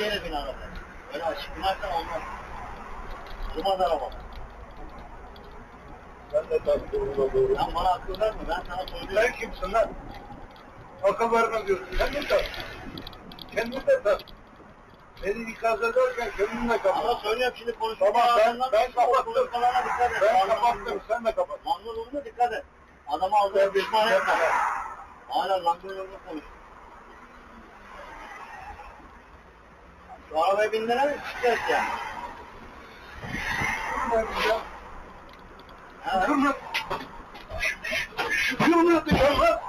yere bin araba. Öyle açık binersen olmaz. Sığmaz araba. Ben de tabii doğru doğru. Sen bana akıl verme. Ben sana söylüyorum. Sen kimsin lan? Akıl verme diyorsun. Kendin tak. Kendin de tak. Beni ikaz ederken kendin de kapat. Söylüyorum şimdi konuşma. Tamam, ben- ben kapattım. konuşmalarına dikkat et. Ben kapattım, sen de kapat. Manzur olduğuna dikkat et. Adamı aldığına pişman etme. Hala langır yolunu konuş. Şu arabaya bindiler mi? Çıkacağız ya. Ha? Kırmızı. Kırmızı dışarıda.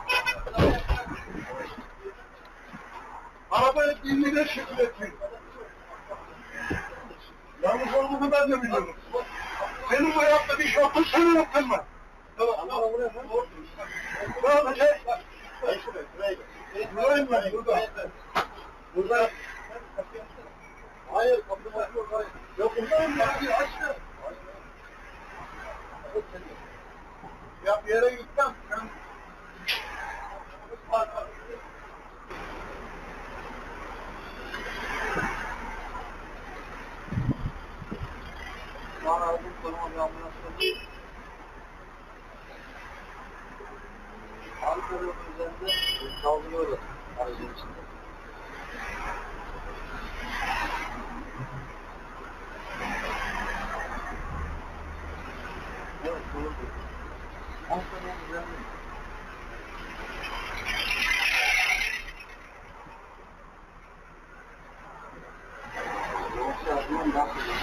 Arabaya bindiğine şükür etmiyor. Yalnız olduğunu ben de biliyorum. Senin bu yaptığın iş 30 sene yaptın mı? Tamam. Ne yapacağız? Git. Buradayım ben, burada. Burada. Hayır, kapı bakıyor. Yok buradayım ya. Bir aç ver. Ya bir yere gitmem. Ben... Bana aldım, konuma bir ambulans koydum. Ankara yolunun üzerinde kaldırıyorlar aracın içinde. Evet, bunu Ankara yolunun üzerinde. Yoksa adamın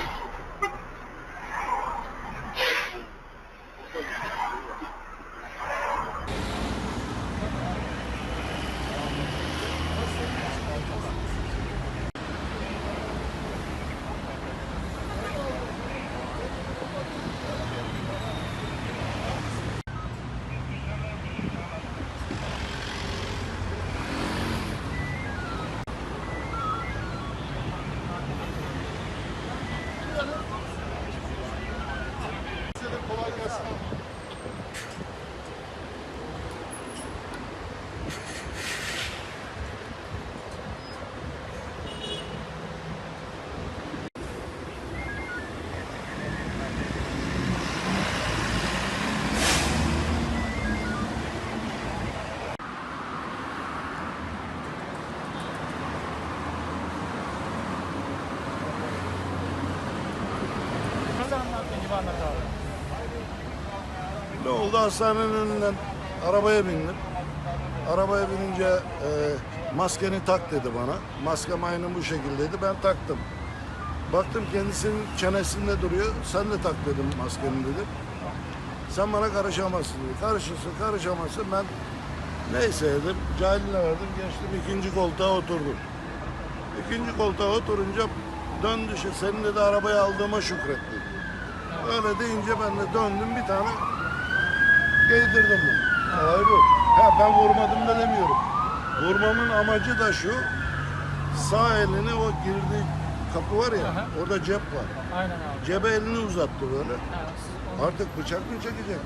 Ne oldu hastanenin önünden arabaya bindim. Arabaya binince e, maskeni tak dedi bana. Maskem aynen bu şekildeydi ben taktım. Baktım kendisinin çenesinde duruyor. Sen de tak dedim maskeni dedim. Sen bana karışamazsın dedi. Karışırsın karışamazsın ben neyse dedim. Cahiline verdim geçtim ikinci koltuğa oturdum. İkinci koltuğa oturunca döndü senin dedi arabayı aldığıma şükret dedi. Öyle deyince ben de döndüm bir tane giydirdim bunu. Olay bu. Ha ben vurmadım da demiyorum. Vurmamın amacı da şu. Sağ elini o girdiği kapı var ya Aha. orada cep var. Aynen abi. Cebe elini uzattı böyle. Onu- Artık bıçak mı çekecek?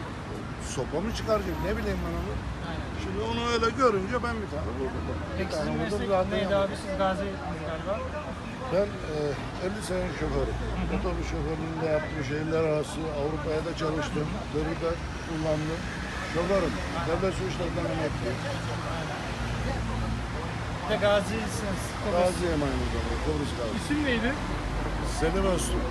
Sopa mı çıkaracak? Ne bileyim ben onu. Aynen. Şimdi onu öyle görünce ben bir tane vurdum. Peki sizin meslek neydi abi? Siz gaziydiniz galiba. Ben e, 50 sene şoförüm. Otobüs şoförlüğünü de yaptım. Şehirler arası Avrupa'ya da çalıştım. Dörü de kullandım. Şoförüm. Devlet su işlerinden emekliyim. Bir de gaziysiniz. Kıbrıs. Gaziyim aynı zamanda. Kıbrıs Gazi. İsim neydi? Selim Öztürk.